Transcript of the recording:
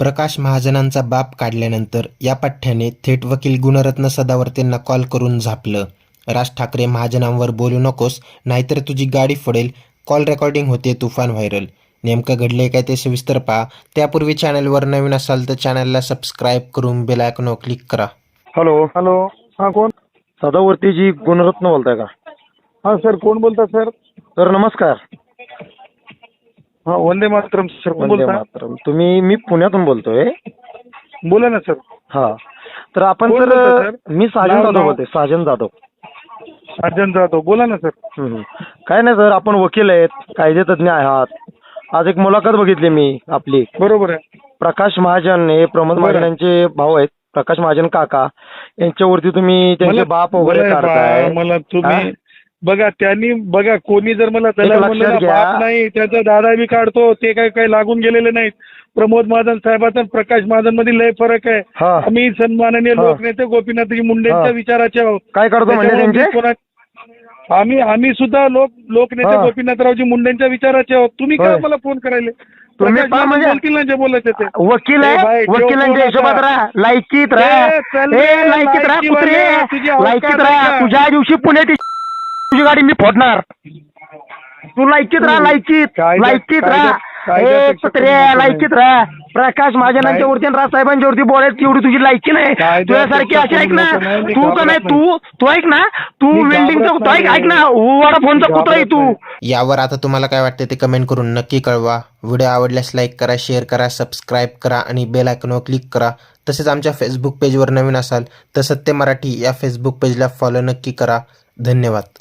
प्रकाश महाजनांचा बाप काढल्यानंतर या पठ्ठ्याने थेट वकील गुणरत्न सदावर्तेंना कॉल करून झापलं. राज ठाकरे महाजनांवर बोलू नकोस नाहीतर तुझी गाडी फोडेल. कॉल रेकॉर्डिंग होते तुफान व्हायरल. नेमकं घडले काय ते सविस्तर पहा. त्यापूर्वी चॅनलवर नवीन असाल तर चॅनलला सबस्क्राईब करून बेल आयकॉनवर क्लिक करा. हॅलो. हॅलो. हा कोण? सदावर्तीजी गुणरत्न बोलताय का? हा सर. कोण बोलता सर? तर नमस्कार. हा वंदे मातरम सर कोण वंदे बोलता? मातरम. तुम्ही मी पुण्यातून बोलतोय. बोला ना सर. हा. तर आपण कोण सर बोलतोय, सर? मी साजन नाव- जाधव नाव? बोलतोय साजन जाधव. अर्जन जाधव. बोला ना सर. हम्म. काय नाही सर आपण वकील आहेत कायदेतज्ञ आहात. आज एक मुलाखत बघितली मी आपली. बरोबर आहे. प्रकाश महाजन हे प्रमोद बरं. महाजन यांचे भाऊ आहेत. प्रकाश महाजन काका. यांच्यावरती तुम्ही त्यांचे मला- बाप वगैरे मला काढताय. मला तुम्ही हा? बघा त्यांनी बघा कोणी जर मला त्याला लक्षात म्हणलं ना. बाप नाही त्याचा दादा बी काढतो ते काय काय लागून गेलेले नाहीत प्रमोद महाजन साहेबाचा आणि प्रकाश महाजनमध्ये लय फरक आहे हा आम्ही सन्माननीय हा. लोकनेते गोपीनाथजी मुंडेंच्या हा. विचाराचे आहोत काय करतो म्हणजे त्याच्यामुळे कोणा- आम्ही आम्ही सुद्धा लोक लोकनेते हा. गोपीनाथरावजी मुंडेंच्या विचाराचे आहोत तुम्ही काय होय. मला फोन करायले तुम्ही प्रकाश पहा महाजन म्हणजे- बोलतील ना जे बोलायचे ते वकील ए आहे ठेव वकिलांच्या फोन हिशोबात आता. राहा लायकीत राहा ए, चल ए रे, लायकीत राहा लायकी कुत्रे वाल्या, तुझी अवकात लायकीत आहे राहा का? तुझ्या दिवशी पुण्यात तुझी गाडी मी फोडणार. तू लायकीत राहा लायकीत लायकीत राहा. नाही. लायकीत राहा. प्रकाश महाजनांच्या वरती आणि राजसाहेबांच्या वरती बोलायची एवढी तुझी लायकी नाही. तुझ्यासारखी अशी ऐक ना. कमी नाही, मी तू का नाही घाबरत तू तू ऐक ना. तू मी वेल्डिंगचा घाबरत तू ऐक. ऐक ना. वाडा फोनचा कुत्रा आहे तू. यावर आता तुम्हाला काय वाटतं ते कमेंट करून नक्की कळवा. व्हिडिओ आवडल्यास लाईक करा शेअर करा सबस्क्राईब करा आणि बेल आयकॉनवर क्लिक करा. तसेच आमच्या फेसबुक पेजवर नवीन असाल तर सत्य मराठी या फेसबुक पेजला फॉलो नक्की करा. धन्यवाद.